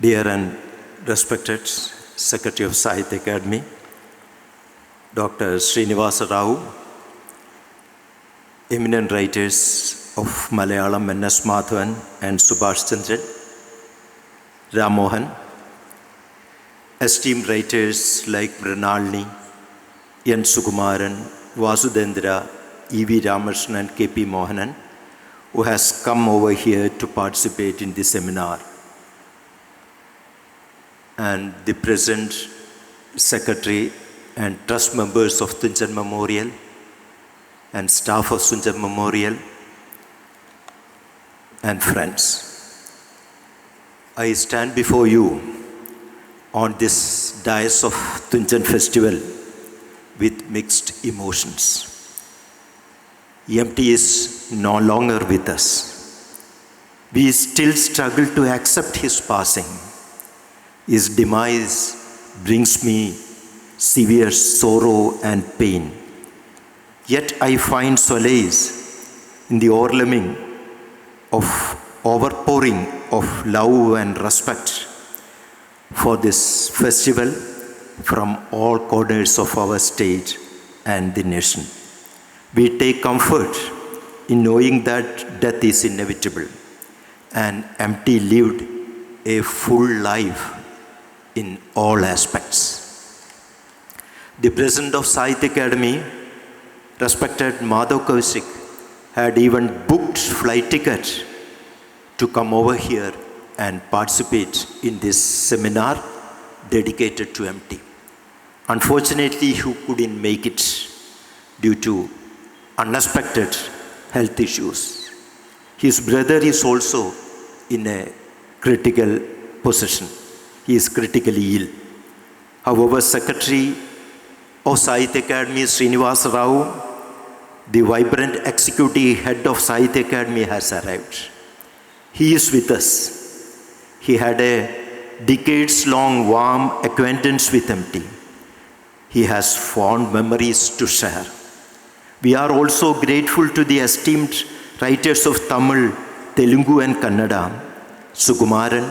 Dear and respected Secretary of Sahitya Academy, Dr. Srinivasa Rao, eminent writers of Malayalam N.S. Madhavan and Subhash Chandran, Ram Mohan, esteemed writers like Mrinalini, N. Sukumaran, Vasudendra, E.V. Ramakrishnan and K.P. Mohanan, who has come over here to participate in this seminar and the present secretary and trust members of Tunjan Memorial and staff of Tunjan Memorial and friends. I stand before you on this dais of Tunjan Festival with mixed emotions. MT is no longer with us. We still struggle to accept his passing. His demise brings me severe sorrow and pain. Yet I find solace in the overwhelming of overpouring of love and respect for this festival from all corners of our state and the nation. We take comfort in knowing that death is inevitable and empty lived a full life in all aspects. The president of Sahitya Academy, respected Madhav Kaushik, had even booked flight ticket to come over here and participate in this seminar dedicated to MT. Unfortunately, he couldn't make it due to unexpected health issues. His brother is also in a critical position. He is critically ill. However, Secretary of Sahitya Academy, Srinivas Rao, the vibrant executive head of Sahitya Academy, has arrived. He is with us. He had a decades long warm acquaintance with MT. He has fond memories to share. We are also grateful to the esteemed writers of Tamil, Telugu, and Kannada, Sukumaran,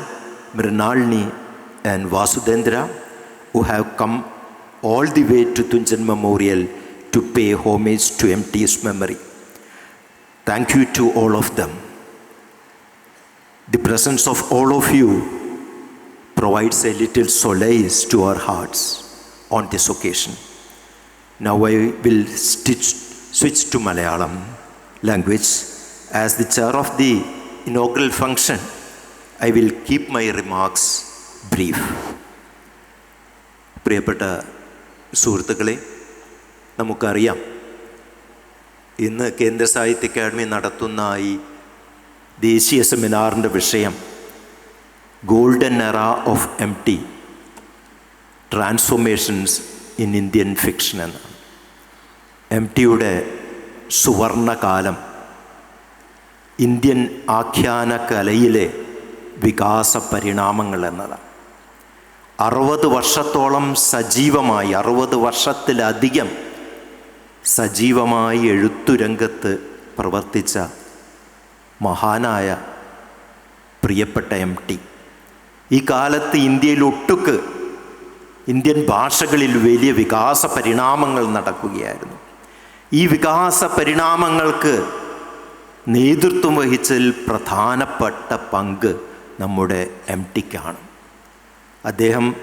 Mrinalini, and Vasudendra, who have come all the way to Tunjan Memorial to pay homage to MT's memory. Thank you to all of them. The presence of all of you provides a little solace to our hearts on this occasion. Now I will stitch, switch to Malayalam language. As the chair of the inaugural function, I will keep my remarks brief. പ്രിയപ്പെട്ട സുഹൃത്തുക്കളെ നമുക്കറിയാം ഇന്ന് കേന്ദ്ര സാഹിത്യ academy നടത്തുന്ന ഈ ദേശീയ സെമിനാറിന്റെ വിഷയം golden era of M T transformations in Indian fiction എന്നാണ് എം ടിയുടെ സുവർണകാലം ഇന്ത്യൻ ആഖ്യാന കലയിലെ വികാസ പരിണാമങ്ങൾ എന്നതാണ് അറുപത് വർഷത്തോളം സജീവമായി അറുപത് വർഷത്തിലധികം സജീവമായി എഴുത്തുരംഗത്ത് പ്രവർത്തിച്ച മഹാനായ പ്രിയപ്പെട്ട എം ടി. ഈ കാലത്ത് ഇന്ത്യയിൽ ഒട്ടുക്ക് ഇന്ത്യൻ ഭാഷകളിൽ വലിയ വികാസ പരിണാമങ്ങൾ നടക്കുകയായിരുന്നു. ഈ വികാസ പരിണാമങ്ങൾക്ക് നേതൃത്വം വഹിച്ചതിൽ പ്രധാനപ്പെട്ട പങ്ക് നമ്മുടെ എം ടിക്കാണ്. അദ്ദേഹം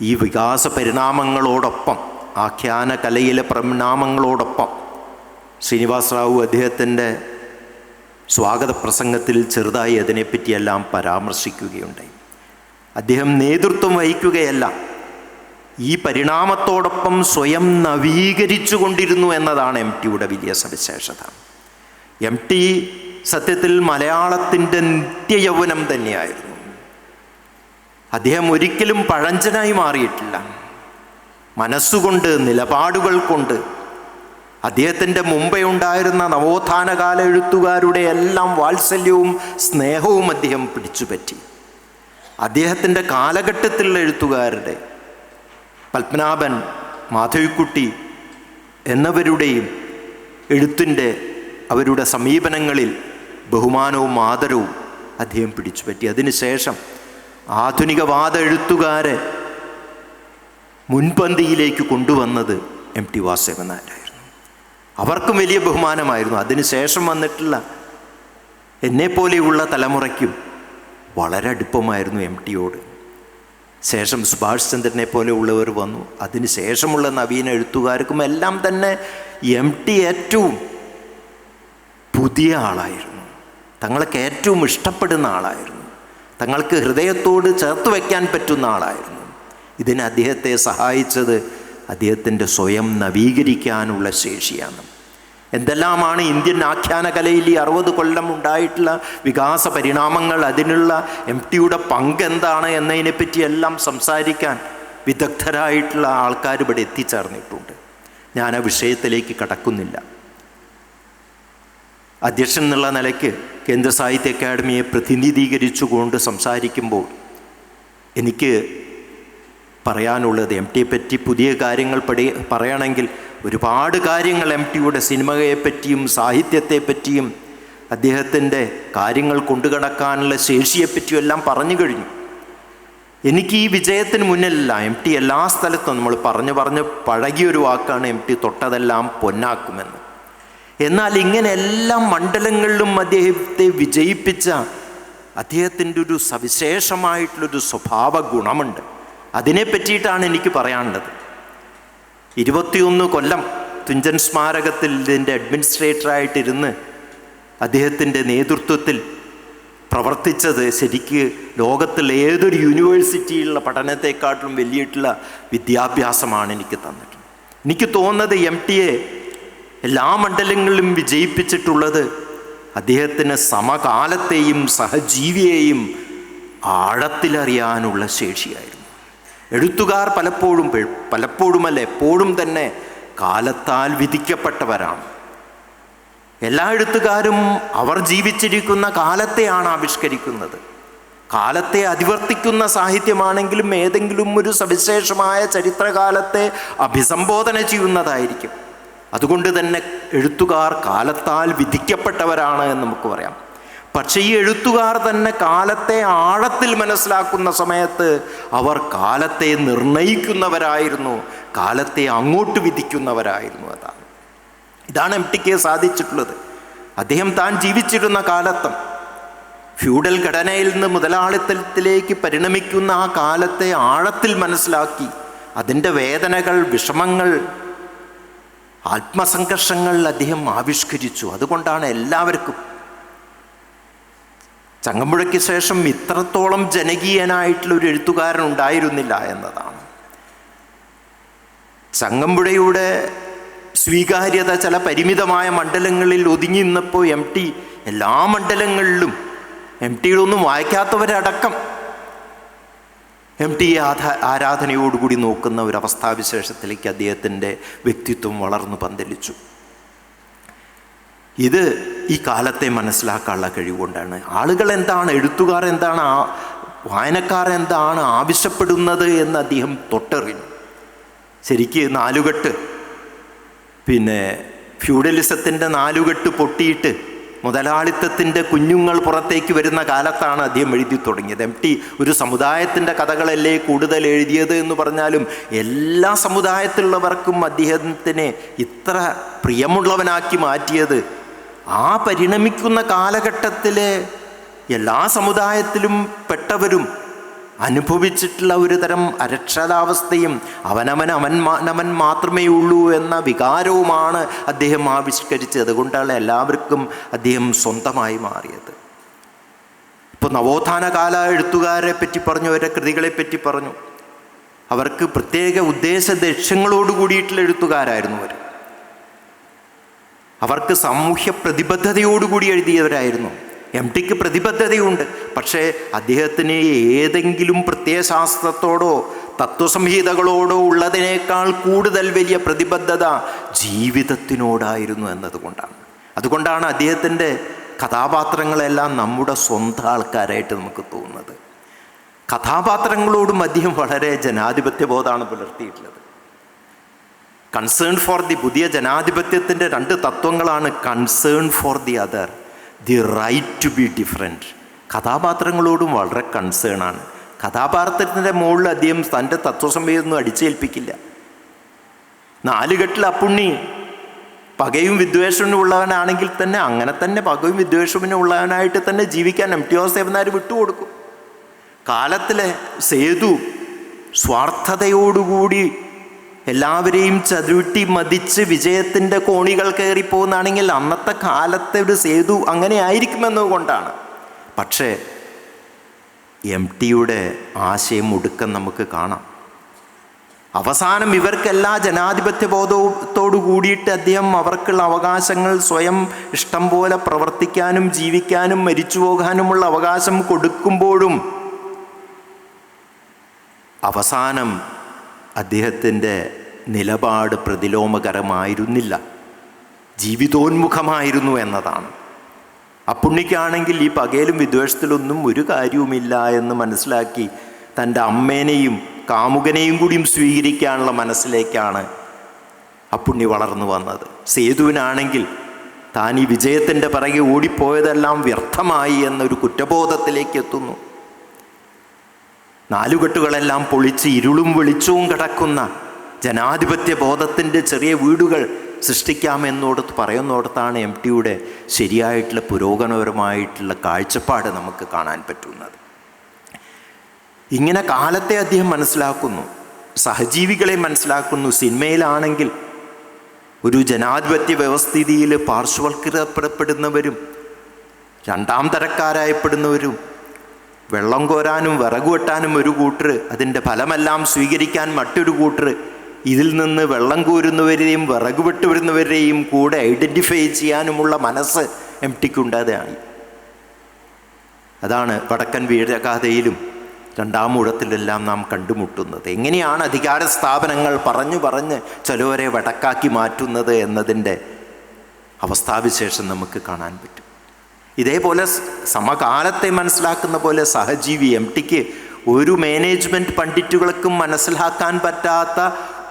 ഈ വികാസ പരിണാമങ്ങളോടൊപ്പം ആഖ്യാന കലയിലെ പരിണാമങ്ങളോടൊപ്പം ശ്രീനിവാസ് റാവു അദ്ദേഹത്തിന്റെ സ്വാഗത പ്രസംഗത്തിൽ ചെറുതായി അതിനെപ്പറ്റിയെല്ലാം പരാമർശിക്കുകയുണ്ടായി. അദ്ദേഹം നേതൃത്വം വഹിക്കുകയല്ല ഈ പരിണാമത്തോടൊപ്പം സ്വയം നവീകരിച്ചു കൊണ്ടിരുന്നു എന്നതാണ് എം ടിയുടെ വലിയ സവിശേഷത. എം ടി സത്യത്തിൽ മലയാളത്തിന്റെ നിത്യയൗവനം തന്നെയായിരുന്നു. അദ്ദേഹം ഒരിക്കലും പഴഞ്ചനായി മാറിയിട്ടില്ല. മനസ്സുകൊണ്ട് നിലപാടുകൾ കൊണ്ട്. അദ്ദേഹത്തിന്റെ മുമ്പേ ഉണ്ടായിരുന്ന നവോത്ഥാന കാല എഴുത്തുകാരുടെ എല്ലാം വാത്സല്യവും സ്നേഹവും അദ്ദേഹം പിടിച്ചുപറ്റി. അദ്ദേഹത്തിന്റെ കാലഘട്ടത്തിലുള്ള എഴുത്തുകാരുടെ പത്മനാഭൻ മാധവിക്കുട്ടി എന്നവരുടെയും എഴുത്തിന്റെ അവരുടെ സമീപനങ്ങളിൽ ബഹുമാനവും ആദരവും അദ്ദേഹം പിടിച്ചുപറ്റി. അതിനുശേഷം ആധുനികവാദ എഴുത്തുകാരെ മുൻപന്തിയിലേക്ക് കൊണ്ടുവന്നത് എം ടി വാസുദേവൻ നായരായിരുന്നു അവർക്കും വലിയ ബഹുമാനമായിരുന്നു. അതിനുശേഷം വന്നിട്ടുള്ള എന്നെപ്പോലെയുള്ള തലമുറയ്ക്കും വളരെ അടുപ്പമായിരുന്നു എം ടിയോട്. ശേഷം സുഭാഷ് ചന്ദ്രനെ പോലെ ഉള്ളവർ വന്നു. അതിന് ശേഷമുള്ള നവീന എഴുത്തുകാർക്കും എല്ലാം തന്നെ എം ടി ഏറ്റവും പുതിയ ആളായിരുന്നു. തങ്ങളൊക്കെ ഏറ്റവും ഇഷ്ടപ്പെടുന്ന ആളായിരുന്നു. തങ്ങൾക്ക് ഹൃദയത്തോട് ചേർത്ത് വയ്ക്കാൻ പറ്റുന്ന ആളായിരുന്നു. ഇതിന് അദ്ദേഹത്തെ സഹായിച്ചത് അദ്ദേഹത്തിന്റെ സ്വയം നവീകരിക്കാനുള്ള ശേഷിയാണ്. എന്തെല്ലാമാണ് ഇന്ത്യൻ ആഖ്യാന കലയിൽ ഈ അറുപത് കൊല്ലം ഉണ്ടായിട്ടുള്ള വികാസ പരിണാമങ്ങൾ അതിനുള്ള എം ടിയുടെ പങ്ക് എന്താണ് എന്നതിനെപ്പറ്റി എല്ലാം സംസാരിക്കാൻ വിദഗ്ധരായിട്ടുള്ള ആൾക്കാർ ഇവിടെ എത്തിച്ചേർന്നിട്ടുണ്ട്. ഞാൻ ആ വിഷയത്തിലേക്ക് കടക്കുന്നില്ല. അധ്യക്ഷൻ എന്നുള്ള നിലയ്ക്ക് കേന്ദ്ര സാഹിത്യ അക്കാദമിയെ പ്രതിനിധീകരിച്ചുകൊണ്ട് സംസാരിക്കുമ്പോൾ എനിക്ക് പറയാനുള്ളത് എം ടിയെ പറ്റി പുതിയ കാര്യങ്ങൾ പഠി പറയണമെങ്കിൽ ഒരുപാട് കാര്യങ്ങൾ എം ടിയുടെ സിനിമയെപ്പറ്റിയും സാഹിത്യത്തെപ്പറ്റിയും അദ്ദേഹത്തിന്റെ കാര്യങ്ങൾ കൊണ്ടുകടക്കാനുള്ള ശേഷിയെപ്പറ്റിയും എല്ലാം പറഞ്ഞു കഴിഞ്ഞു. എനിക്ക് ഈ വിജയത്തിന് മുന്നിലല്ല എം ടി എല്ലാ സ്ഥലത്തും നമ്മൾ പറഞ്ഞു പറഞ്ഞ് പഴകിയൊരു വാക്കാണ് എം ടി തൊട്ടതെല്ലാം പൊന്നാക്കുമെന്ന്. എന്നാൽ ഇങ്ങനെ എല്ലാ മണ്ഡലങ്ങളിലും അദ്ദേഹത്തെ വിജയിപ്പിച്ച അദ്ദേഹത്തിന്റെ ഒരു സവിശേഷമായിട്ടുള്ളൊരു സ്വഭാവ ഗുണമുണ്ട്. അതിനെ പറ്റിയിട്ടാണ് എനിക്ക് പറയാനുള്ളത്. ഇരുപത്തിയൊന്ന് കൊല്ലം തുഞ്ചൻ സ്മാരകത്തിൽ ഇതിന്റെ അഡ്മിനിസ്ട്രേറ്ററായിട്ടിരുന്ന് അദ്ദേഹത്തിന്റെ നേതൃത്വത്തിൽ പ്രവർത്തിച്ചത് ശരിക്ക് ലോകത്തിലെ ഏതൊരു യൂണിവേഴ്സിറ്റിയിലുള്ള പഠനത്തെക്കാട്ടിലും വലിയിട്ടുള്ള വിദ്യാഭ്യാസമാണ് എനിക്ക് തന്നിട്ടുള്ളത്. എനിക്ക് തോന്നുന്നത് എം ടിയെ എല്ലാ മണ്ഡലങ്ങളിലും വിജയിപ്പിച്ചിട്ടുള്ളത് അദ്ദേഹത്തിന് സമകാലത്തെയും സഹജീവിയെയും ആഴത്തിലറിയാനുള്ള ശേഷിയായിരുന്നു. എഴുത്തുകാർ പലപ്പോഴും പലപ്പോഴുമല്ല എപ്പോഴും തന്നെ കാലത്താൽ വിധിക്കപ്പെട്ടവരാണ്. എല്ലാ എഴുത്തുകാരും അവർ ജീവിച്ചിരിക്കുന്ന കാലത്തെയാണ് ആവിഷ്കരിക്കുന്നത്. കാലത്തെ അതിവർത്തിക്കുന്ന സാഹിത്യമാണെങ്കിലും ഏതെങ്കിലും ഒരു സവിശേഷമായ ചരിത്രകാലത്തെ അഭിസംബോധന ചെയ്യുന്നതായിരിക്കും. അതുകൊണ്ട് തന്നെ എഴുത്തുകാർ കാലത്താൽ വിധിക്കപ്പെട്ടവരാണ് എന്ന് നമുക്ക് പറയാം. പക്ഷേ ഈ എഴുത്തുകാർ തന്നെ കാലത്തെ ആഴത്തിൽ മനസ്സിലാക്കുന്ന സമയത്ത് അവർ കാലത്തെ നിർണയിക്കുന്നവരായിരുന്നു കാലത്തെ അങ്ങോട്ട് വിധിക്കുന്നവരായിരുന്നു അതാണ്. ഇതാണ് എം ടിക്ക് സാധിച്ചിട്ടുള്ളത്. അദ്ദേഹം താൻ ജീവിച്ചിരുന്ന കാലത്തും ഫ്യൂഡൽ ഘടനയിൽ നിന്ന് മുതലാളിത്തത്തിലേക്ക് പരിണമിക്കുന്ന ആ കാലത്തെ ആഴത്തിൽ മനസ്സിലാക്കി അതിന്റെ വേദനകൾ വിഷമങ്ങൾ ആത്മസംഘർഷങ്ങൾ അദ്ദേഹം ആവിഷ്കരിച്ചു. അതുകൊണ്ടാണ് എല്ലാവർക്കും ചങ്ങമ്പുഴയ്ക്ക് ശേഷം ഇത്രത്തോളം ജനകീയനായിട്ടുള്ള ഒരു എഴുത്തുകാരൻ ഉണ്ടായിരുന്നില്ല എന്നതാണ്. ചങ്ങമ്പുഴയുടെ സ്വീകാര്യത ചില പരിമിതമായ മണ്ഡലങ്ങളിൽ ഒതുങ്ങി നിന്നപ്പോൾ എം ടി എല്ലാ മണ്ഡലങ്ങളിലും എം ടിയിലൊന്നും വായിക്കാത്തവരടക്കം എം ടി ആധ ആരാധനയോടുകൂടി നോക്കുന്ന ഒരു അവസ്ഥാവിശേഷത്തിലേക്ക് അദ്ദേഹത്തിന്റെ വ്യക്തിത്വം വളർന്നു പന്തലിച്ചു. ഇത് ഈ കാലത്തെ മനസ്സിലാക്കാനുള്ള കഴിവുകൊണ്ടാണ്. ആളുകൾ എന്താണ് എഴുത്തുകാർ എന്താണ് ആ വായനക്കാർ എന്താണ് ആവശ്യപ്പെടുന്നത് എന്ന് അദ്ദേഹം തൊട്ടറിഞ്ഞു. ശരിക്ക് നാലുകെട്ട്. പിന്നെ ഫ്യൂഡലിസത്തിന്റെ നാലുകെട്ട് പൊട്ടിയിട്ട് മുതലാളിത്തത്തിന്റെ കുഞ്ഞുങ്ങൾ പുറത്തേക്ക് വരുന്ന കാലത്താണ് അദ്ദേഹം എഴുതി തുടങ്ങിയത്. എം ടി ഒരു സമുദായത്തിന്റെ കഥകളല്ലേ കൂടുതൽ എഴുതിയത് എന്ന് പറഞ്ഞാലും എല്ലാ സമുദായത്തിലുള്ളവർക്കും അദ്ദേഹത്തിനെ ഇത്ര പ്രിയമുള്ളവനാക്കി മാറ്റിയത് ആ പരിണമിക്കുന്ന കാലഘട്ടത്തിലെ എല്ലാ സമുദായത്തിലും പെട്ടവരും അനുഭവിച്ചിട്ടുള്ള ഒരു തരം അരക്ഷതാവസ്ഥയും അവനവൻ അവൻ അവൻ മാത്രമേ ഉള്ളൂ എന്ന വികാരവുമാണ് അദ്ദേഹം ആവിഷ്കരിച്ചത്. അതുകൊണ്ടാണ് എല്ലാവർക്കും അദ്ദേഹം സ്വന്തമായി മാറിയത്. ഇപ്പോൾ നവോത്ഥാന കാല എഴുത്തുകാരെ പറ്റി പറഞ്ഞു അവരുടെ കൃതികളെ പറ്റി പറഞ്ഞു. അവർക്ക് പ്രത്യേക ഉദ്ദേശ ലക്ഷ്യങ്ങളോട് കൂടിയിട്ടുള്ള എഴുത്തുകാരായിരുന്നു അവർ. അവർക്ക് സാമൂഹ്യ പ്രതിബദ്ധതയോടുകൂടി എഴുതിയവരായിരുന്നു. M tick പ്രതിബദ്ധതയുണ്ട്. പക്ഷേ അദ്ദേഹത്തിന് ഏതെങ്കിലും പ്രത്യയശാസ്ത്രത്തോടോ തത്വസംഹിതകളോടോ ഉള്ളതിനേക്കാൾ കൂടുതൽ വലിയ പ്രതിബദ്ധത ജീവിതത്തിനോടായിരുന്നു എന്നതുകൊണ്ടാണ്. അതുകൊണ്ടാണ് അദ്ദേഹത്തിന്റെ കഥാപാത്രങ്ങളെല്ലാം നമ്മുടെ സ്വന്തം ആൾക്കാരായിട്ട് നമുക്ക് തോന്നുന്നത്. കഥാപാത്രങ്ങളോടും അദ്ദേഹം വളരെ ജനാധിപത്യ ബോധമാണ് പുലർത്തിയിട്ടുള്ളത്. കൺസേൺ ഫോർ ദി പുതിയ ജനാധിപത്യത്തിന്റെ രണ്ട് തത്വങ്ങളാണ് concern for the other the right to be different. കഥാപാത്രങ്ങളോടും വളരെ കൺസേൺ ആണ്. കഥാപാത്രത്തിന്റെ മുകളിൽ അദ്ദേഹം തന്റെ തത്വസമയൊന്നും അടിച്ചേൽപ്പിക്കില്ല. നാലുകെട്ടിൽ അപ്പുണ്ണി പകയും വിദ്വേഷവും ഉള്ളവനാണെങ്കിൽ തന്നെ അങ്ങനെ തന്നെ പകയും വിദ്വേഷവും ഉള്ളവനായിട്ട് തന്നെ ജീവിക്കാൻ എം ടി വാസുദേവനാർ വിട്ടുകൊടുക്കും. കാലത്തിലെ സേതു സ്വാർത്ഥതയോടുകൂടി എല്ലാവരെയും ചതുട്ടി മതിച്ച് വിജയത്തിന്റെ കോണികൾ കയറിപ്പോകുന്നതാണെങ്കിൽ അന്നത്തെ കാലത്തെ ഒരു സേതു അങ്ങനെ ആയിരിക്കുമെന്നുകൊണ്ടാണ് പക്ഷേ എം ടിയുടെ ആശയം ഒടുക്കം നമുക്ക് കാണാം. അവസാനം ഇവർക്കെല്ലാ ജനാധിപത്യ ബോധത്തോടു കൂടിയിട്ട് അദ്ദേഹം അവർക്കുള്ള അവകാശങ്ങൾ സ്വയം ഇഷ്ടം പോലെ പ്രവർത്തിക്കാനും ജീവിക്കാനും മരിച്ചു പോകാനുമുള്ള അവകാശം കൊടുക്കുമ്പോഴും അവസാനം അദ്ദേഹത്തിന്റെ നിലപാട് പ്രതിലോമകരമായിരുന്നില്ല. ജീവിതോന്മുഖമായിരുന്നു എന്നതാണ്. അപ്പുണ്ണിക്കാണെങ്കിൽ ഈ പകയിലും വിദ്വേഷത്തിലൊന്നും ഒരു കാര്യവുമില്ല എന്ന് മനസ്സിലാക്കി തന്റെ അമ്മേനെയും കാമുകനെയും കൂടിയും സ്വീകരിക്കാനുള്ള മനസ്സിലേക്കാണ് അപ്പുണ്ണി വളർന്നു വന്നത്. സേതുവിനാണെങ്കിൽ താൻ ഈ വിജയത്തിന്റെ പിറകെ ഓടിപ്പോയതെല്ലാം വ്യർത്ഥമായി എന്നൊരു കുറ്റബോധത്തിലേക്ക് എത്തുന്നു. നാലുകെട്ടുകളെല്ലാം പൊളിച്ച് ഇരുളും വെളിച്ചവും കിടക്കുന്ന ജനാധിപത്യ ബോധത്തിന്റെ ചെറിയ വീടുകൾ സൃഷ്ടിക്കാമെന്നോടത്ത് പറയുന്നോടത്താണ് എം ടിയുടെ ശരിയായിട്ടുള്ള പുരോഗമനപരമായിട്ടുള്ള കാഴ്ചപ്പാട് നമുക്ക് കാണാൻ പറ്റുന്നത്. ഇങ്ങനെ കാലത്തെ അദ്ദേഹം മനസ്സിലാക്കുന്നു. സഹജീവികളെ മനസ്സിലാക്കുന്നു. സിനിമയിലാണെങ്കിൽ ഒരു ജനാധിപത്യ വ്യവസ്ഥിതിയിൽ പാർശ്വവൽക്കൃതപ്പെടപ്പെടുന്നവരും രണ്ടാം തരക്കാരായപ്പെടുന്നവരും വെള്ളം കോരാനും വിറക് വെട്ടാനും ഒരു കൂട്ടർ അതിന്റെ ഫലമെല്ലാം സ്വീകരിക്കാൻ മറ്റൊരു കൂട്ടർ. ഇതിൽ നിന്ന് വെള്ളം കോരുന്നവരെയും വിറക് വെട്ടുവരുന്നവരെയും കൂടെ ഐഡന്റിഫൈ ചെയ്യാനുമുള്ള മനസ്സ് എം ടിക്കുണ്ടാതെയായി അതാണ് വടക്കൻ വീരഗാഥയിലും രണ്ടാം ഊഴത്തിലെല്ലാം നാം കണ്ടുമുട്ടുന്നത്. എങ്ങനെയാണ് അധികാര സ്ഥാപനങ്ങൾ പറഞ്ഞു പറഞ്ഞ് ചിലവരെ വടക്കാക്കി മാറ്റുന്നത് എന്നതിന്റെ അവസ്ഥാവിശേഷം നമുക്ക് കാണാൻ പറ്റും. ഇതേപോലെ സമകാലത്തെ മനസ്സിലാക്കുന്ന പോലെ സഹജീവി എം ടിക്ക് ഒരു മാനേജ്മെന്റ് പണ്ഡിറ്റുകൾക്കും മനസ്സിലാക്കാൻ പറ്റാത്ത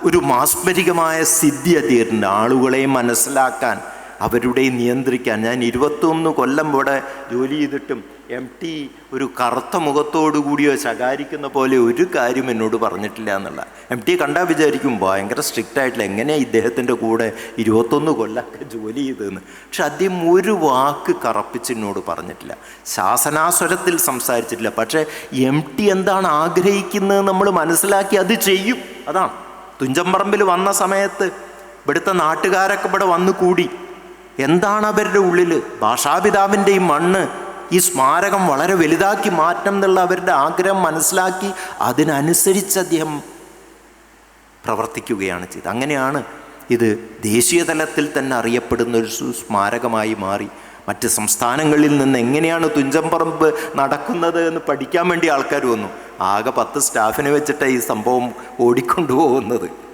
ഒരു മാസ്മരികമായ സിദ്ധി അദ്ദേഹത്തിന്റെ ആളുകളെ മനസ്സിലാക്കാൻ അവരുടെ നിയന്ത്രിക്കാൻ. ഞാൻ ഇരുപത്തൊന്ന് കൊല്ലം ഇവിടെ ജോലി ചെയ്തിട്ടും എം ടി ഒരു കറുത്ത മുഖത്തോടു കൂടിയോ ശകാരിക്കുന്ന പോലെ ഒരു കാര്യം എന്നോട് പറഞ്ഞിട്ടില്ല എന്നുള്ള. എം ടി കണ്ടാൽ വിചാരിക്കും ഭയങ്കര സ്ട്രിക്റ്റ് ആയിട്ടില്ല എങ്ങനെയാണ് ഇദ്ദേഹത്തിന്റെ കൂടെ ഇരുപത്തൊന്ന് കൊല്ലമൊക്കെ ജോലി ചെയ്തതെന്ന്. പക്ഷെ അദ്ദേഹം ഒരു വാക്ക് കറപ്പിച്ച് എന്നോട് പറഞ്ഞിട്ടില്ല. ശാസനാസ്വരത്തിൽ സംസാരിച്ചിട്ടില്ല. പക്ഷേ എം ടി എന്താണ് ആഗ്രഹിക്കുന്നത് നമ്മൾ മനസ്സിലാക്കി അത് ചെയ്യും. അതാണ്. തുഞ്ചമ്പറമ്പിൽ വന്ന സമയത്ത് ഇവിടുത്തെ നാട്ടുകാരൊക്കെ ഇവിടെ വന്നു കൂടി. എന്താണ് അവരുടെ ഉള്ളിൽ ഭാഷാപിതാവിന്റെ ഈ മണ്ണ് ഈ സ്മാരകം വളരെ വലുതാക്കി മാറ്റണം എന്നുള്ള അവരുടെ ആഗ്രഹം മനസ്സിലാക്കി അതിനനുസരിച്ച് അദ്ദേഹം പ്രവർത്തിക്കുകയാണ് ചെയ്തത്. അങ്ങനെയാണ് ഇത് ദേശീയ തലത്തിൽ തന്നെ അറിയപ്പെടുന്ന ഒരു സ്മാരകമായി മാറി. മറ്റ് സംസ്ഥാനങ്ങളിൽ നിന്ന് എങ്ങനെയാണ് തുഞ്ചമ്പറമ്പ് നടക്കുന്നത് എന്ന് പഠിക്കാൻ വേണ്ടി ആൾക്കാർ വന്നു. ആകെ പത്ത് സ്റ്റാഫിനെ വെച്ചിട്ടാണ് ഈ സംഭവം ഓടിക്കൊണ്ടുപോകുന്നത്.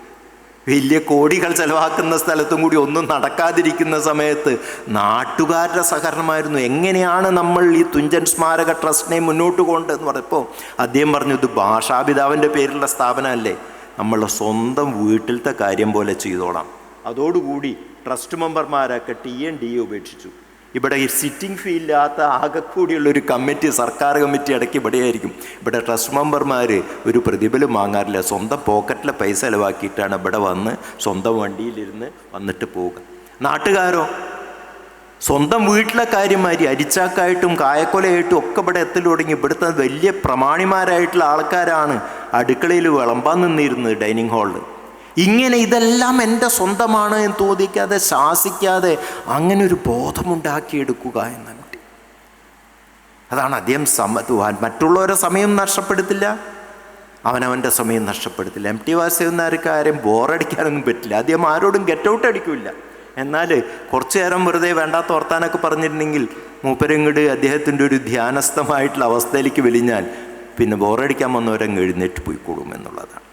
വലിയ കോടികൾ ചെലവാക്കുന്ന സ്ഥലത്തും കൂടി ഒന്നും നടക്കാതിരിക്കുന്ന സമയത്ത് നാട്ടുകാരുടെ സഹകരണമായിരുന്നു. എങ്ങനെയാണ് നമ്മൾ ഈ തുഞ്ചൻ സ്മാരക ട്രസ്റ്റിനെ മുന്നോട്ട് കൊണ്ടെന്ന് പറഞ്ഞപ്പോൾ അദ്ദേഹം പറഞ്ഞു ഇത് ഭാഷാപിതാവിന്റെ പേരിലുള്ള സ്ഥാപനമല്ലേ. നമ്മൾ സ്വന്തം വീട്ടിലത്തെ കാര്യം പോലെ ചെയ്തോളാം. അതോടുകൂടി ട്രസ്റ്റ് മെമ്പർമാരൊക്കെ ടി എൻ ഡി ഉപേക്ഷിച്ചു. ഇവിടെ ഈ സിറ്റിംഗ് ഫീ ഇല്ലാത്ത ആകെക്കൂടിയുള്ള ഒരു കമ്മിറ്റി സർക്കാർ കമ്മിറ്റി ഇടയ്ക്ക് ഇവിടെയായിരിക്കും. ഇവിടെ ട്രസ്റ്റ് മെമ്പർമാർ ഒരു പ്രതിഫലം വാങ്ങാറില്ല. സ്വന്തം പോക്കറ്റിലെ പൈസ ചിലവാക്കിയിട്ടാണ് ഇവിടെ വന്ന് സ്വന്തം വണ്ടിയിലിരുന്ന് വന്നിട്ട് പോവുക. നാട്ടുകാരോ? സ്വന്തം വീട്ടിലെ കാര്യമാരി അരിച്ചാക്കായിട്ടും കായക്കൊലയായിട്ടും ഒക്കെ ഇവിടെ എത്തൽ തുടങ്ങി. ഇവിടുത്തെ വലിയ പ്രമാണിമാരായിട്ടുള്ള ആൾക്കാരാണ് അടുക്കളയിൽ വിളമ്പാൻ നിന്നിരുന്നത് ഡൈനിങ് ഹാളിൽ ഇങ്ങനെ ഇതെല്ലാം എന്റെ സ്വന്തമാണ് എന്ന് തോന്നിക്കാതെ ശാസിക്കാതെ അങ്ങനെ ഒരു ബോധമുണ്ടാക്കിയെടുക്കുക എന്നാണ് അതാണ് അദ്ദേഹം സമ മറ്റുള്ളവരെ സമയം നഷ്ടപ്പെടുത്തില്ല. അവനവന്റെ സമയം നഷ്ടപ്പെടുത്തില്ല. എം ടി വാസുദേവനാർക്ക് ആരെയും ബോറടിക്കാനൊന്നും പറ്റില്ല. അദ്ദേഹം ആരോടും ഗെറ്റ് ഔട്ട് അടിക്കില്ല എന്നാൽ കുറച്ചു നേരം വെറുതെ വേണ്ടാത്ത വർത്താനൊക്കെ പറഞ്ഞിരുന്നെങ്കിൽ മൂപ്പരങ്ങട് അദ്ദേഹത്തിന്റെ ഒരു ധ്യാനസ്ഥമായിട്ടുള്ള അവസ്ഥയിലേക്ക് വെലിഞ്ഞാൽ പിന്നെ ബോറടിക്കാൻ വന്നവരങ്ങ് എഴുന്നേറ്റ് പോയിക്കോളും എന്നുള്ളതാണ്.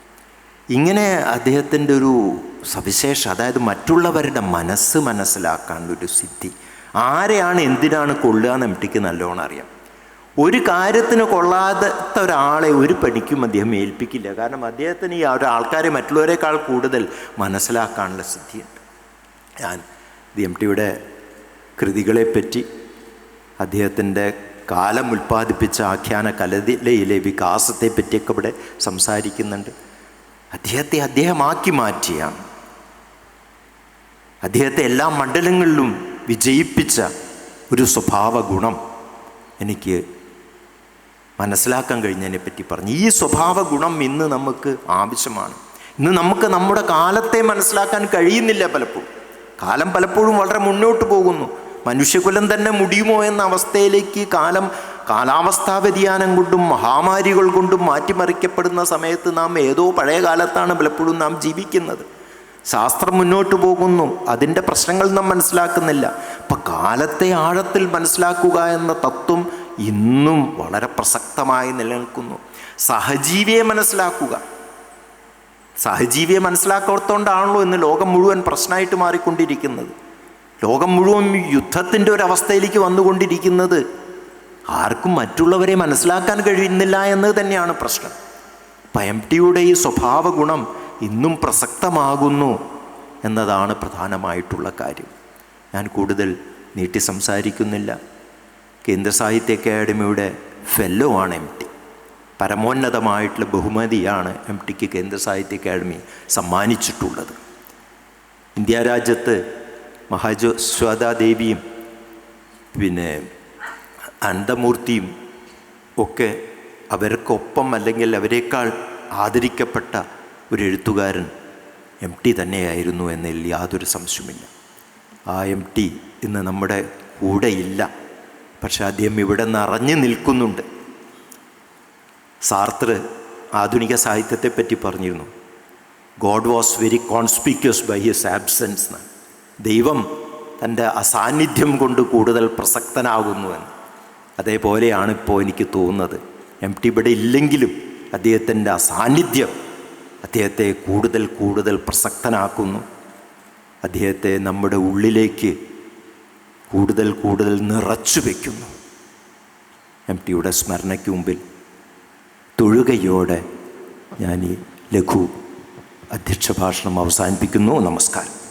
ഇങ്ങനെ അദ്ദേഹത്തിന്റെ ഒരു സവിശേഷം അതായത് മറ്റുള്ളവരുടെ മനസ്സ് മനസ്സിലാക്കാനുള്ള ഒരു സിദ്ധി. ആരെയാണ് എന്തിനാണ് കൊള്ളുക എന്ന് എം നല്ലോണം അറിയാം. ഒരു കാര്യത്തിന് കൊള്ളാത്ത ഒരാളെ ഒരു പണിക്കും അദ്ദേഹം ഏൽപ്പിക്കില്ല. കാരണം അദ്ദേഹത്തിന് ഈ ആൾക്കാരെ മറ്റുള്ളവരെക്കാൾ കൂടുതൽ മനസ്സിലാക്കാനുള്ള സിദ്ധിയുണ്ട്. ഞാൻ ദി എം ടിയുടെ കൃതികളെപ്പറ്റി അദ്ദേഹത്തിന്റെ കാലം ഉൽപ്പാദിപ്പിച്ച ആഖ്യാന കലയിലെ വികാസത്തെപ്പറ്റിയൊക്കെ ഇവിടെ സംസാരിക്കുന്നുണ്ട്. അദ്ദേഹത്തെ അദ്ദേഹമാക്കി മാറ്റിയ അദ്ദേഹത്തെ എല്ലാ മണ്ഡലങ്ങളിലും വിജയിപ്പിച്ച ഒരു സ്വഭാവ ഗുണം എനിക്ക് മനസ്സിലാക്കാൻ കഴിഞ്ഞതിനെ പറ്റി പറഞ്ഞു. ഈ സ്വഭാവ ഗുണം ഇന്ന് നമുക്ക് ആവശ്യമാണ്. ഇന്ന് നമുക്ക് നമ്മുടെ കാലത്തെ മനസ്സിലാക്കാൻ കഴിയുന്നില്ല പലപ്പോഴും. കാലം പലപ്പോഴും വളരെ മുന്നോട്ട് പോകുന്നു. മനുഷ്യകുലം തന്നെ മുടിയുമോ എന്ന അവസ്ഥയിലേക്ക് കാലം കാലാവസ്ഥാ വ്യതിയാനം കൊണ്ടും മഹാമാരികൾ കൊണ്ടും മാറ്റിമറിക്കപ്പെടുന്ന സമയത്ത് നാം ഏതോ പഴയ കാലത്താണ് പലപ്പോഴും നാം ജീവിക്കുന്നത്. ശാസ്ത്രം മുന്നോട്ട് പോകുന്നു. അതിന്റെ പ്രശ്നങ്ങൾ നാം മനസ്സിലാക്കുന്നില്ല. അപ്പം കാലത്തെ ആഴത്തിൽ മനസ്സിലാക്കുക എന്ന തത്വം ഇന്നും വളരെ പ്രസക്തമായി നിലനിൽക്കുന്നു. സഹജീവിയെ മനസ്സിലാക്കുക. സഹജീവിയെ മനസ്സിലാക്കാത്തോണ്ടാണല്ലോ ഇന്ന് ലോകം മുഴുവൻ പ്രശ്നമായിട്ട് മാറിക്കൊണ്ടിരിക്കുന്നത്. ലോകം മുഴുവൻ യുദ്ധത്തിന്റെ ഒരു അവസ്ഥയിലേക്ക് വന്നുകൊണ്ടിരിക്കുന്നത്. ആർക്കും മറ്റുള്ളവരെ മനസ്സിലാക്കാൻ കഴിയുന്നില്ല എന്നത് തന്നെയാണ് പ്രശ്നം. പയംടിയുടെ ഈ സ്വഭാവ ഗുണം ഇന്നും പ്രസക്തമാകുന്നു എന്നതാണ് പ്രധാനമായിട്ടുള്ള കാര്യം. ഞാൻ കൂടുതൽ നീട്ടി സംസാരിക്കുന്നില്ല. കേന്ദ്ര സാഹിത്യ അക്കാദമിയുടെ ഫെല്ലോ ആണ് എം ടി പരമോന്നതമായിട്ടുള്ള ബഹുമതിയാണ് എം ടിക്ക് കേന്ദ്ര സാഹിത്യ അക്കാദമി സമ്മാനിച്ചിട്ടുള്ളത്. ഇന്ത്യ രാജ്യത്ത് മഹാജ്യോസ്വാദാദേവിയും പിന്നെ അനന്തമൂർത്തിയും ഒക്കെ അവർക്കൊപ്പം അല്ലെങ്കിൽ അവരെക്കാൾ ആദരിക്കപ്പെട്ട ഒരു എഴുത്തുകാരൻ എം ടി തന്നെയായിരുന്നു എന്നതിൽ യാതൊരു സംശയമില്ല ആ എം ടി ഇന്ന് നമ്മുടെ കൂടെയില്ല. പക്ഷെ അദ്ദേഹം ഇവിടെ നിറഞ്ഞു നിൽക്കുന്നുണ്ട്. സാർത്ര ആധുനിക സാഹിത്യത്തെപ്പറ്റി പറഞ്ഞിരുന്നു. God was very conspicuous by his absence ദൈവം തന്റെ അസാന്നിധ്യം കൊണ്ട് കൂടുതൽ പ്രസക്തനാകുന്നുവെന്ന് അതേപോലെയാണ് ഇപ്പോൾ എനിക്ക് തോന്നുന്നത്. എം ടി ഇവിടെ ഇല്ലെങ്കിലും അദ്ദേഹത്തിന്റെ അസാന്നിധ്യം അദ്ദേഹത്തെ കൂടുതൽ കൂടുതൽ പ്രസക്തനാക്കുന്നു. അദ്ദേഹത്തെ നമ്മുടെ ഉള്ളിലേക്ക് കൂടുതൽ കൂടുതൽ നിറച്ചു വയ്ക്കുന്നു എം ടിയുടെ സ്മരണയ്ക്ക് മുമ്പിൽ തൊഴുകയോടെ ഞാൻ ഈ ലഘു അധ്യക്ഷ ഭാഷണം അവസാനിപ്പിക്കുന്നു. നമസ്കാരം.